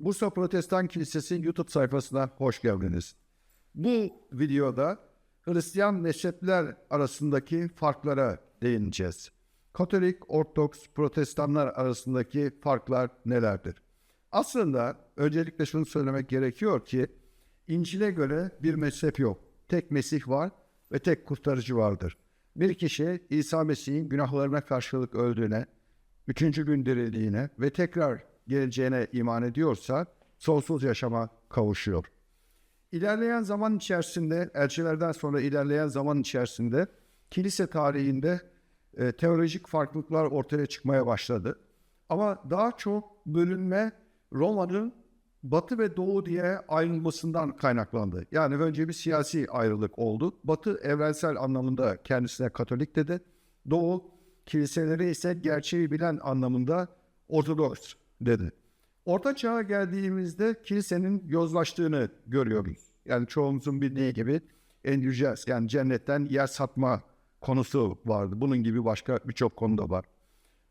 Bursa Protestan Kilisesi YouTube sayfasına hoş geldiniz. Bu videoda Hristiyan mezhepler arasındaki farklara değineceğiz. Katolik, Ortodoks, Protestanlar arasındaki farklar nelerdir? Aslında öncelikle şunu söylemek gerekiyor ki İncil'e göre bir mezhep yok. Tek Mesih var ve tek kurtarıcı vardır. Bir kişi İsa Mesih'in günahlarına karşılık öldüğüne, üçüncü gün dirildiğine ve tekrar geleceğine iman ediyorsa sonsuz yaşama kavuşuyor. İlerleyen zaman içerisinde, elçilerden sonra ilerleyen zaman içerisinde kilise tarihinde e, teolojik farklılıklar ortaya çıkmaya başladı. Ama daha çok bölünme Roma'nın Batı ve Doğu diye ayrılmasından kaynaklandı. Yani önce bir siyasi ayrılık oldu. Batı evrensel anlamında kendisine Katolik dedi. Doğu kiliseleri ise gerçeği bilen anlamında Ortodoks dedi. Orta çağa geldiğimizde kilisenin yozlaştığını görüyoruz. Yani çoğumuzun bildiği gibi endüjes yani cennetten yer satma konusu vardı. Bunun gibi başka birçok konuda var.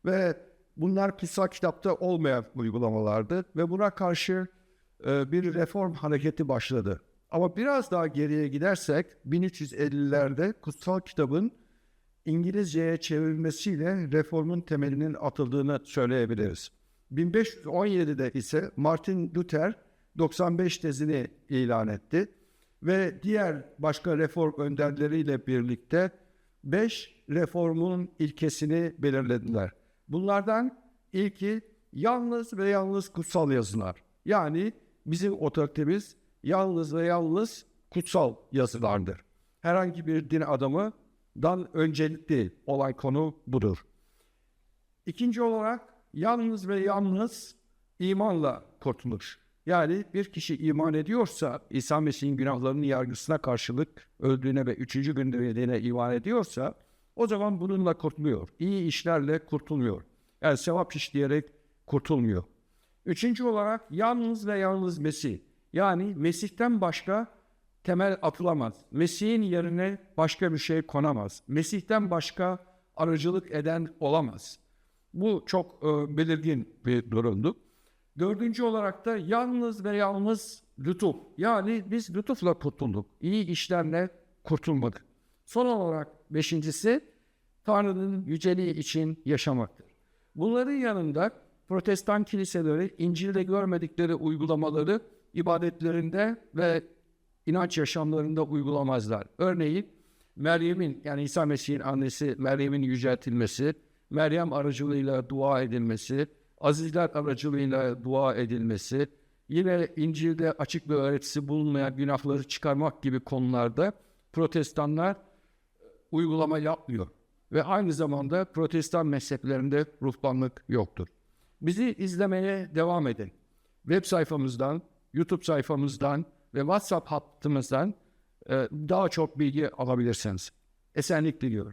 Ve bunlar kutsal kitapta olmayan uygulamalardı ve buna karşı e, bir reform hareketi başladı. Ama biraz daha geriye gidersek 1350'lerde kutsal kitabın İngilizceye çevrilmesiyle reformun temelinin atıldığını söyleyebiliriz. 1517'de ise Martin Luther 95 tezini ilan etti ve diğer başka reform önderleriyle birlikte 5 reformun ilkesini belirlediler. Bunlardan ilki yalnız ve yalnız kutsal yazılar. Yani bizim otoritemiz yalnız ve yalnız kutsal yazılardır. Herhangi bir din adamıdan öncelikli olan konu budur. İkinci olarak yalnız ve yalnız imanla kurtulur. Yani bir kişi iman ediyorsa, İsa Mesih'in günahlarının yargısına karşılık öldüğüne ve üçüncü gün dirildiğine iman ediyorsa, o zaman bununla kurtuluyor. İyi işlerle kurtulmuyor. Yani sevap işleyerek kurtulmuyor. Üçüncü olarak yalnız ve yalnız Mesih. Yani Mesih'ten başka temel atılamaz. Mesih'in yerine başka bir şey konamaz. Mesih'ten başka aracılık eden olamaz. Bu çok e, belirgin bir durumdu. Dördüncü olarak da yalnız ve yalnız lütuf. Yani biz lütufla kurtulduk. İyi işlerle kurtulmadık. Son olarak beşincisi Tanrı'nın yüceliği için yaşamaktır. Bunların yanında protestan kiliseleri İncil'de görmedikleri uygulamaları ibadetlerinde ve inanç yaşamlarında uygulamazlar. Örneğin Meryem'in yani İsa Mesih'in annesi Meryem'in yüceltilmesi, Meryem aracılığıyla dua edilmesi, azizler aracılığıyla dua edilmesi, yine İncil'de açık bir öğretisi bulunmayan günahları çıkarmak gibi konularda protestanlar uygulama yapmıyor. Ve aynı zamanda protestan mezheplerinde ruhbanlık yoktur. Bizi izlemeye devam edin. Web sayfamızdan, YouTube sayfamızdan ve WhatsApp hattımızdan e, daha çok bilgi alabilirsiniz. Esenlik diliyorum.